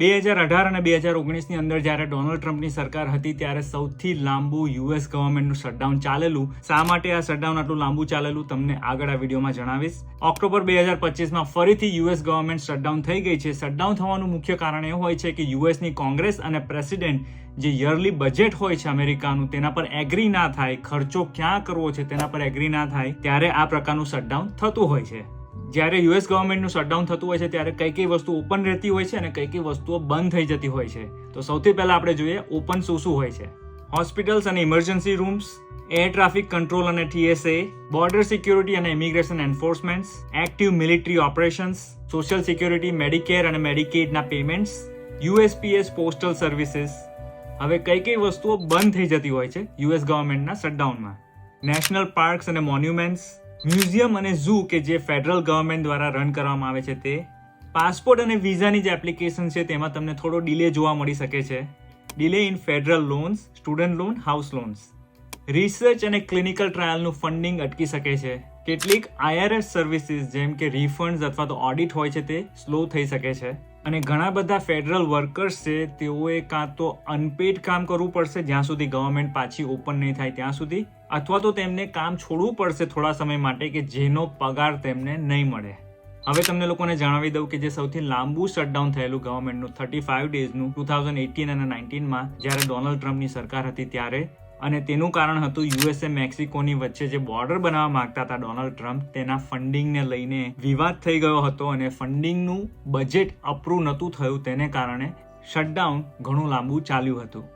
બે હજાર અઢાર અને બે હજાર ઓગણીસની અંદર જ્યારે ડોનાલ્ડ ટ્રમ્પની સરકાર હતી, ત્યારે સૌથી લાંબુ યુએસ ગવર્મેન્ટનું શટડાઉન ચાલેલું. શા માટે આ શટડાઉન આટલું લાંબુ ચાલેલું? તમને આગળ આ વિડીયોમાં જણાવીશ. ઓક્ટોબર બે હજાર પચીસમાં ફરીથી યુએસ ગવર્મેન્ટ શટડાઉન થઈ ગઈ છે. શટડાઉન થવાનું મુખ્ય કારણ એ હોય છે કે યુએસની કોંગ્રેસ અને પ્રેસિડેન્ટ જે યરલી બજેટ હોય છે અમેરિકાનું, તેના પર એગ્રી ના થાય. ખર્ચો ક્યાં કરવો છે તેના પર એગ્રી ના થાય, ત્યારે આ પ્રકારનું શટડાઉન થતું હોય છે. જ્યારે યુએસ ગવર્મેન્ટનું શટડાઉન થતું હોય છે, ત્યારે કઈ કઈ વસ્તુ ઓપન રહેતી હોય છે અને કઈ કઈ વસ્તુઓ બંધ થઈ જતી હોય છે. તો સૌથી પહેલા આપણે જોઈએ ઓપન શું શું હોય છે. હોસ્પિટલ્સ અને emergency rooms air traffic control અને ટીએસએ બોર્ડર સિક્યુરિટી અને immigration enforcements active military operations social security Medicare અને મેડિકેડના પેમેન્ટ્સ યુએસપીએસ પોસ્ટલ સર્વિસીસ હવે કઈ કઈ વસ્તુઓ બંધ થઈ જતી હોય છે યુએસ ગવર્મેન્ટના શટડાઉનમાં નેશનલ પાર્ક્સ અને મોન્યુમેન્ટ્સ મ્યુઝિયમ અને ઝૂ કે જે ફેડરલ ગવર્મેન્ટ દ્વારા રન કરવામાં આવે છે તે, પાસપોર્ટ અને વિઝાની જે એપ્લિકેશન છે તેમાં તમને થોડો ડિલે જોવા મળી શકે છે. Delay in federal loans, student loan, house loans. Research અને ક્લિનિકલ ટ્રાયલનું ફંડિંગ અટકી શકે છે. કેટલીક આઈઆરએસ સર્વિસીસ જેમ કે રિફંડ્સ અથવા તો ઓડિટ હોય છે તે સ્લો થઈ શકે છે. અને ઘણા બધા ફેડરલ વર્કર્સ છે, તેઓએ કાં તો અનપેડ કામ કરવું પડશે જ્યાં સુધી ગવર્મેન્ટ પાછી ઓપન નહીં થાય ત્યાં સુધી, અથવા તો તેમને કામ છોડવું પડશે થોડા સમય માટે કે જેનો પગાર તેમને નહીં મળે. હવે તમને લોકોને જણાવી દઉં કે જે સૌથી લાંબુ શટડાઉન થયેલું ગવર્મેન્ટનું થર્ટી ફાઇવ ડેઝનું ટુ થાઉઝન્ડ એટીન અને નાઇન્ટીનમાં જ્યારે ડોનાલ્ડ ટ્રમ્પની સરકાર હતી ત્યારે અને તેનું કારણ હતું યુએસએ મેક્સિકોની વચ્ચે જે બોર્ડર બનાવવા માંગતા હતા ડોનાલ્ડ ટ્રમ્પ, તેના ફંડિંગને લઈને વિવાદ થઈ ગયો હતો અને ફંડિંગનું બજેટ અપ્રૂવ નહોતું થયું. તેને કારણે શટડાઉન ઘણું લાંબુ ચાલ્યું હતું.